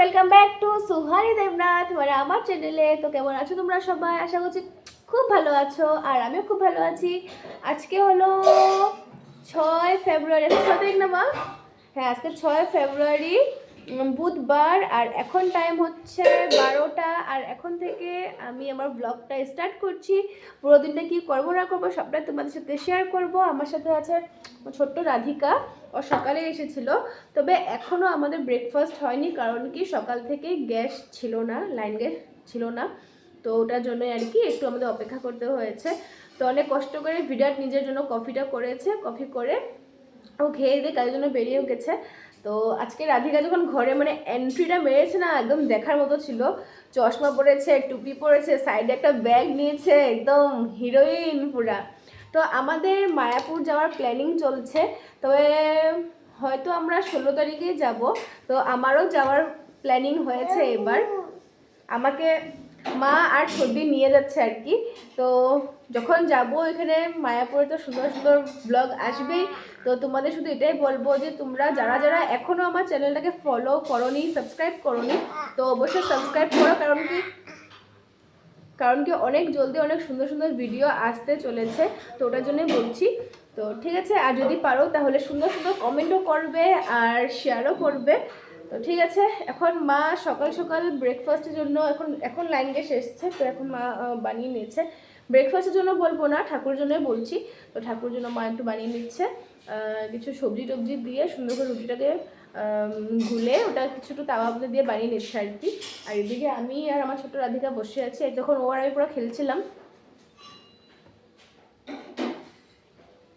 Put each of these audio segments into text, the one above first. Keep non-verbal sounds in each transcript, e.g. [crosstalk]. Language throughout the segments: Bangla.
Welcome back to Suhani Debnath মানে আমার চ্যানেলে তো কেমন আছো তোমরা সবাই? আশা করছি খুব ভালো আছো আর আমিও খুব ভালো আছি। আজকে হলো ছয় ফেব্রুয়ারি ছয় তারিখ না মা? হ্যাঁ আজকে ছয় ফেব্রুয়ারি বুধবার আর এখন টাইম হচ্ছে বারোটা আর এখন থেকে আমি আমার ব্লগটা স্টার্ট করছি। পুরো দিনটা কী করব না করব সবটাই তোমাদের সাথে শেয়ার করব। আমার সাথে আছে ছোট্ট রাধিকা, ও সকালে এসেছিল। তবে এখনও আমাদের ব্রেকফাস্ট হয়নি কারণ কি সকাল থেকে গ্যাস ছিল না লাইন গ্যাস ছিল না। তো ওটার জন্য আর কি একটু আমাদের অপেক্ষা করতে হয়েছে। তো অনেক কষ্ট করে বিরাট নিজের জন্য কফিটা করেছে কফি করে ও খেয়ে দিয়ে কাজের জন্য বেরিয়েও গেছে। তো আজকে রাধিকা যখন ঘরে মানে এন্ট্রিটা মেরেছে না, একদম দেখার মতো ছিল। চশমা পরেছে, টুপি পরেছে সাইডে একটা ব্যাগ নিয়েছে, একদম হিরোইন পুরা। তো আমাদের মায়াপুর যাওয়ার প্ল্যানিং চলছে, তবে হয়তো আমরা ষোলো তারিখেই যাব। তো আমারও যাওয়ার প্ল্যানিং হয়েছে এবার। আমাকে মা আর ছবি নিয়ে যাচ্ছে আর কি। তো যখন যাব এখানে মায়াপুরে তো সুন্দর সুন্দর ব্লগ আসবেই, তো তোমাদের শুধু এটাই বলব যে তোমরা যারা যারা এখনও আমার চ্যানেলটাকে ফলো করনি সাবস্ক্রাইব করনি, তো অবশ্যই সাবস্ক্রাইব করো, কারণ কি কারণ কি অনেক জলদি অনেক সুন্দর সুন্দর ভিডিও আসতে চলেছে, তো ওটার জন্যই বলছি। তো ঠিক আছে, আর যদি পারো তাহলে সুন্দর সুন্দর কমেন্টও করবে আর শেয়ারও করবে। তো ঠিক আছে, এখন মা সকাল সকাল ব্রেকফাস্টের জন্য এখন এখন লাইন গ্যাস এসছে, তো এখন মা বানিয়ে নিয়েছে। ব্রেকফাস্টের জন্য বলব না, ঠাকুরের জন্যই বলছি। তো ঠাকুরের জন্য মা একটু বানিয়ে নিচ্ছে। কিছু সবজি টবজি দিয়ে সুন্দর করে রুটিটাকে গুলে ওটা কিছু একটু তাওয়া মধ্যে দিয়ে বানিয়ে নিচ্ছে আর কি। আর এদিকে আমি আর আমার ছোট রাধিকা বসে আছি। তখন ও আর আমি পুরো খেলছিলাম।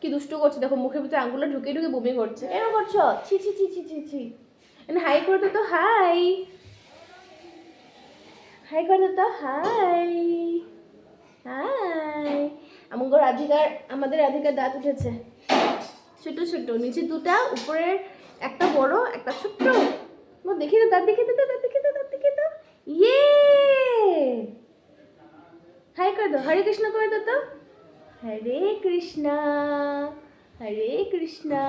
কি দুষ্টু করছে? দেখো, মুখের ভিতরে আঙ্গুলো ঢুকে ঢুকে বমি করছে। কেন করছ? ছি ছি ছি ছি ছি ছি। হাই করে দে তো হাই হাই করে দে তো হাই হাই। আমার রাধিকার, আমাদের রাধিকার দাঁত উঠেছে। ছোট ছোট, নিচে দুটা উপরে একটা বড়, একটা ছোট্ট। দেখি তো দাঁত দেখি তো দাঁত দেখি তো দাঁত দেখি তো ইয়ে! হাই করে দাও, হরে কৃষ্ণ করে দাও তো। হরে কৃষ্ণা হরে কৃষ্ণা।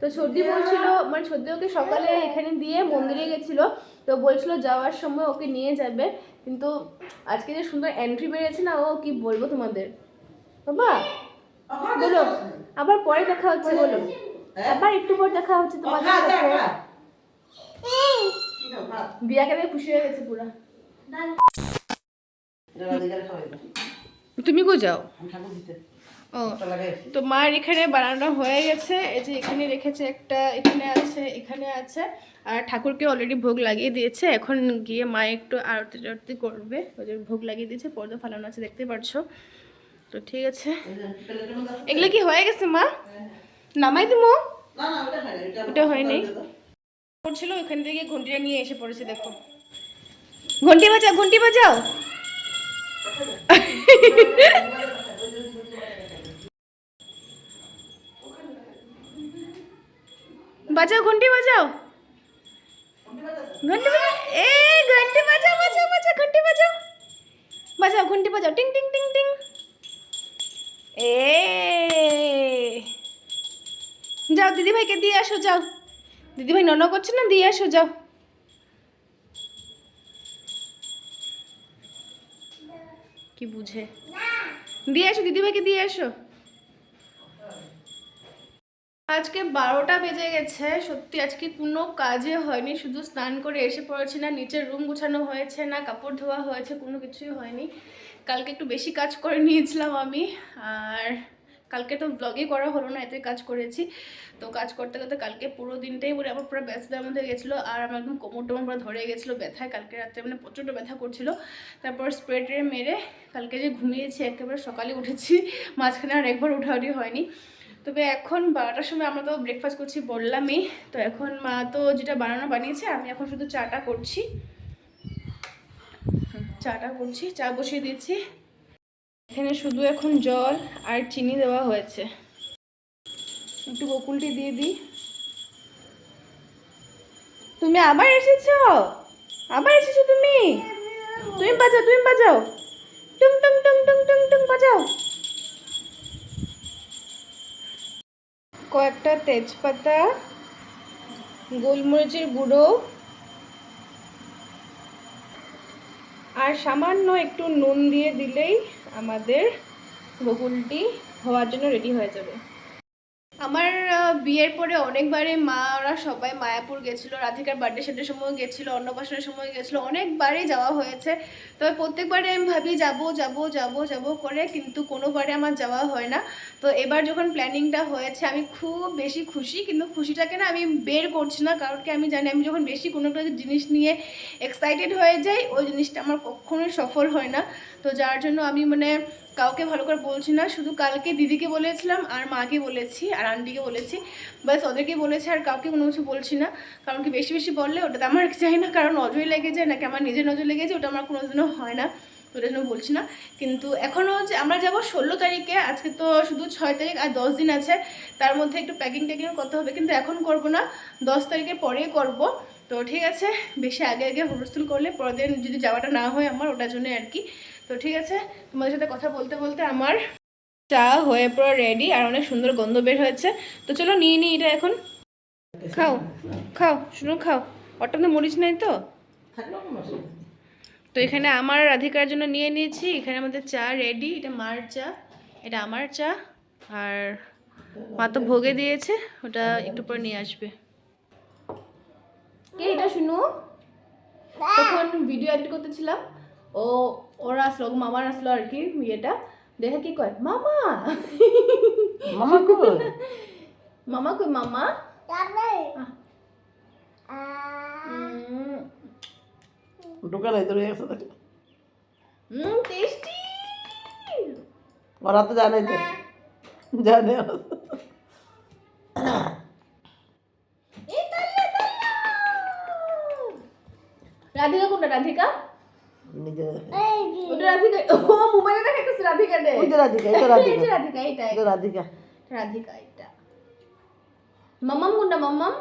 তো সর্দি বলছিল মানে সর্দি ওকে সকালে এখানে দিয়ে মন্দিরে গেছিল তো বলছিল যাওয়ার সময় ওকে নিয়ে যাবে কিন্তু আজকে যে সুন্দর এন্ট্রি বেরিয়েছে না ও কি বলব তোমাদের? বাবা বলো আবার পরে দেখা হচ্ছে বলো। আবার একটু পর দেখা হচ্ছে তোমাদের সাথে। বিয়াকে দেখে খুশি হয়ে গেছে পুরা। তুমি কো যাও? ও তো মার এখানে বানানো হয়ে গেছে। এই যে এখানে রেখেছে একটা এখানে আছে এখানে আছে। আর ঠাকুরকে অলরেডি ভোগ লাগিয়ে দিয়েছে। এখন গিয়ে মা একটু আরতি টারতি করবে। ওই যে ভোগ লাগিয়ে দিয়েছে পর্দা ফালানো আছে দেখতে পারছ? তো ঠিক আছে। এগুলো কি হয়ে গেছে মা? নামাই দিমো? ওটা হয়নি করছিল ওখান থেকে ঘন্টিটা নিয়ে এসে পড়েছে দেখো। ঘন্টি বাজাও ঘন্টি বাজাও। [laughs] বাজাও, ঘন্টি বাজাও। ঘন্টি বাজাও? এ ঘন্টি বাজাও বাজাও বাজাও, ঘন্টি বাজাও। বাজাও, ঘন্টি বাজাও। টিং টিং টিং টিং। এ যাও দিদি ভাইকে দিয়ে আসো, যাও। দিদি ভাই নন করছে না, দিয়ে আসো, যাও। কি বুঝে? দিয়ে আসো দিদি ভাইকে দিয়ে আসো। আজকে বারোটা বেজে গেছে। সত্যি আজকে কোনো কাজে হয়নি, শুধু স্নান করে এসে পড়েছি না নিচের রুম গুছানো হয়েছে না, কাপড় ধোয়া হয়েছে, কোনো কিছুই হয়নি। কালকে একটু বেশি কাজ করে নিয়েছিলাম আমি, আর কালকে তো ব্লগই করা হলো না, এতে কাজ করেছি। তো কাজ করতে করতে কালকে পুরো দিনটাই বলে আমার পুরো ব্যস্ততার মধ্যে গেছিল, আর আমার একদম কোমর টোমর পুরো ধরে গেছিল ব্যথায়, কালকে রাত্রে মানে প্রচণ্ড ব্যথা করছিল। তারপর স্প্রে ট্রে মেরে কালকে যে ঘুমিয়েছি, একেবারে সকালে উঠেছি, মাঝখানে আর একবার উঠাউঠি হয়নি। তবে এখন বারোটার সময় আমরা তো ব্রেকফাস্ট করছি বললামই। তো এখন মা তো যেটা বানানো বানিয়েছে, আমি এখন শুধু চাটা করছি। চাটা করছি, চা বসিয়ে দিয়েছি। এখানে শুধু এখন জল আর চিনি দেওয়া হয়েছে। একটু বকুলটি দিয়ে দিই। তুমি আবার এসেছ? আবার এসেছ তুমি? তুমি বাজাও তুমি বাজাও। টুম টুং টুং টুং টুং টুং বাজাও। কয়েকটা তেজপাতা, গোলমরিচের গুঁড়ো আর সামান্য একটু নুন দিয়ে দিলেই আমাদের বহুলটি হওয়ার জন্য রেডি হয়ে যাবে। আমার বিয়ের পরে অনেকবারই মা ওরা সবাই মায়াপুর গেছিল, রাধিকার বার্থডে সেটের সময় গেছিল, অন্নপ্রাশনের সময় গেছিল, অনেকবারই যাওয়া হয়েছে। তবে প্রত্যেকবারে আমি ভাবি, যাব যাব যাব যাব করে, কিন্তু কোনোবারে আমার যাওয়া হয় না। তো এবার যখন প্ল্যানিংটা হয়েছে, আমি খুব বেশি খুশি, কিন্তু খুশিটাকে না আমি বের করছি না। কারণ কি আমি জানি, আমি যখন বেশি কোনো একটা জিনিস নিয়ে এক্সাইটেড হয়ে যাই, ওই জিনিসটা আমার কখনোই সফল হয় না। তো যার জন্য আমি মানে কাউকে ভালো করে বলছি না, শুধু কালকে দিদিকে বলেছিলাম আর মাকে বলেছি আর আন্টিকে বলেছি। বাস ওদেরকে বলেছি আর কাউকে কোনো কিছু বলছি না, কারণ কি বেশি বেশি বললে ওটাতে আমার চাই না, কারণ নজরে লেগে যায় নাকি আমার নিজের নজর লেগে যায় ওটা আমার কোনোদিনও হয় না ওটার জন্য বলছি না। কিন্তু এখনও যে আমরা যাব ষোলো তারিখে, আজকে তো শুধু ছয় তারিখ আর দশ দিন আছে, তার মধ্যে একটু প্যাকিং ট্যাকিং করতে হবে, কিন্তু এখন করব না, দশ তারিখের পরেই করব। তো ঠিক আছে, বেশি আগে আগে হুলস্থুল করলে পরের দিন যদি যাওয়াটা না হয় আমার, ওটার জন্য আর কি। তো ঠিক আছে তোমাদের সাথে কথা বলতে বলতে আমার চা হয়ে পুরো রেডি আর অনেক সুন্দর গন্ধ বের হয়েছে। তো চলো নিয়ে নিই এটা এখন। খাও খাও শুনো খাও। মধ্যে মরিচ নাই তো? তো এখানে আমার রাধিকার জন্য নিয়ে নিয়েছি। এখানে আমাদের চা রেডি এটা মার চা এটা আমার চা। আর মা তো ভোগে দিয়েছে ওটা একটু পরে নিয়ে আসবে। কে এটা শুনো? তখন ভিডিও এডিট করতেছিলাম। ও ওরা আসলো মামার আসলো আর কি ইয়েটা। দেখে কি কয় মামা! মামা কই? মামা কই মামা? ঢুকে নাই তোর একসাথে উম, টেস্টি ওরা তো জানে তো। জানে ওরা। রাধিকা কোনটা রাধিকা? নিজে ওটা রাধিকা ও মোবাইলে দেখাইতেছে রাধিকা রে ওই যে রাধিকা এটা এই রাধিকা। [laughs] যে রাধিকা এইটা এটা রাধিকা। রাধিকা এটা মামাম কোনটা মামাম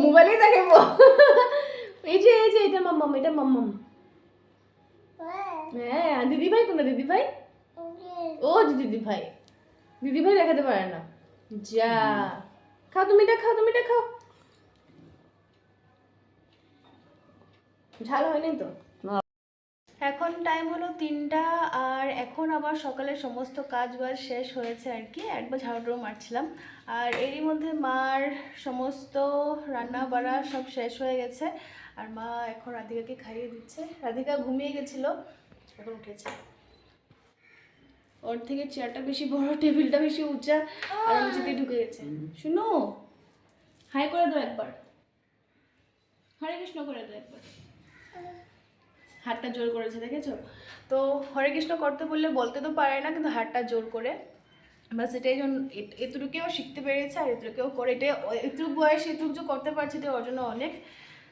মোবাইলে দেখাবো [laughs] এই যে এই যে এটা মামাম এটা মামাম হ্যাঁ দিদি ভাই কোনটা দিদি ভাই ও যে দিদি ভাই দিদি ভাই দেখাতে পারে না। যা। খাও তুমি এটা খাও তুমি এটা খাও। ঝাল হয়নি তো? এখন টাইম হলো তিনটা আর এখন আবার সকালের সমস্ত কাজ বাজ শেষ হয়েছে আর কি। একবার ঝাড়ু মারছিলাম। আর এরই মধ্যে মার সমস্ত রান্না বাড়া সব শেষ হয়ে গেছে। আর মা এখন রাধিকাকে খাইয়ে দিচ্ছে। রাধিকা ঘুমিয়ে গেছিল এখন উঠেছে। ওর থেকে চেয়ারটা বেশি বড় টেবিলটা বেশি উঁচা আর আমি ঢুকে গেছে। শুনো হাই করে দাও একবার। হরে কৃষ্ণ করে দাও একবার। হাতটা জোর করেছে দেখেছ? তো হরে কৃষ্ণ করতে বললে বলতে তো পারে না কিন্তু হাতটা জোর করে। বাস এটাই জন্য এতটুকুও শিখতে পেরেছে আর এতটুকুও করে এটা এতটুকু বয়স এতটুকু যে করতে পারছে তো ওর জন্য অনেক।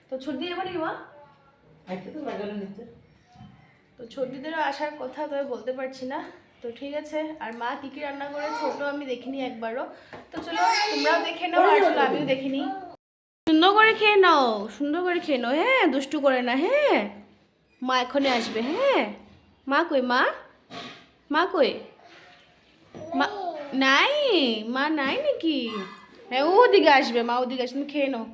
তো ছর্দি এবার নিতে। তো ছর্দিদেরও আসার কথা তবে বলতে পারছি না। তো ঠিক আছে আর মা কী কী রান্না করে ছোট আমি দেখিনি একবারও। তো চলো তোমরাও দেখে নাও আর চলো আমিও দেখিনি সুন্দর করে খেয়ে নাও, সুন্দর করে খেয়ে নাও। হ্যাঁ দুষ্টু করে না হ্যাঁ। মা এখনই আসবে হ্যাঁ। মা কই, মা? মা কই? মা, নাই মা নাই নাকি? হ্যাঁ ও ওদিকে আসবে, মা ওদিকে আসবে খেয়ে নাও।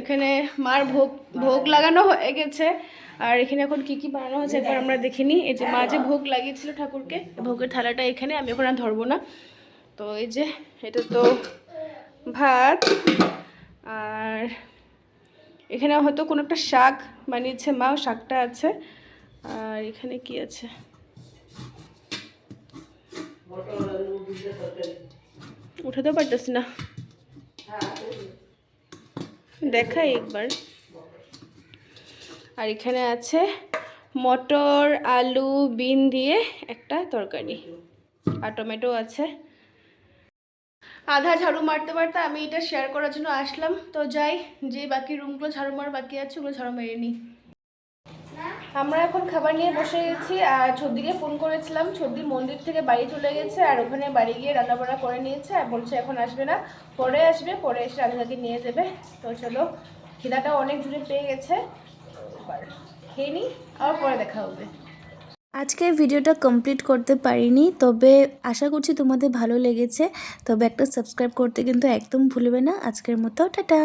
এখানে মার ভোগ ভোগ লাগানো হয়ে গেছে। আর এখানে এখন কি কি বানানো হয়েছে একবার আমরা দেখিনি। এই যে মা যে ভোগ লাগিয়েছিল ঠাকুরকে ভোগের থালাটা এখানে, আমি এখন আর ধরবো না। তো এই যে, এটা তো ভাত। আর এখানে হয়তো কোনো একটা শাক বানিয়েছে মা শাকটা আছে। আর এখানে কি আছে? উঠাতে পারতেছি না। দেখাই একবার। আর এখানে আছে মটর, আলু, বিন দিয়ে একটা তরকারি। আর টমেটো আছে। আধা ঝাড়ু মারতে মারতে আমি এটা শেয়ার করার জন্য আসলাম। তো যাই যে বাকি রুমগুলো ঝাড়ু মার বাকি আছে, ওগুলো ঝাড়ু মেরে নিই। আমরা এখন খাবার নিয়ে বসে গেছি, আর ছদ্দিকে ফোন করেছিলাম। ছদ্দি মন্দির থেকে বাড়ি চলে গেছে, আর ওখানে বাড়ি গিয়ে রান্নাবান্না করে নিয়েছে, আর বলছে এখন আসবে না। পরে আসবে, পরে এসে রাধিকাকে নিয়ে যাবে। তো চলো খিদাটাও অনেক জুড়ে পেয়ে গেছে। খেয়ে নিই, আবার পরে দেখা হবে। আজকে ভিডিওটা কমপ্লিট করতে পারিনি, তবে আশা করছি তোমাদের ভালো লেগেছে। তবে একটা সাবস্ক্রাইব করতে কিন্তু একদম ভুলবে না। আজকের মতো টাটা।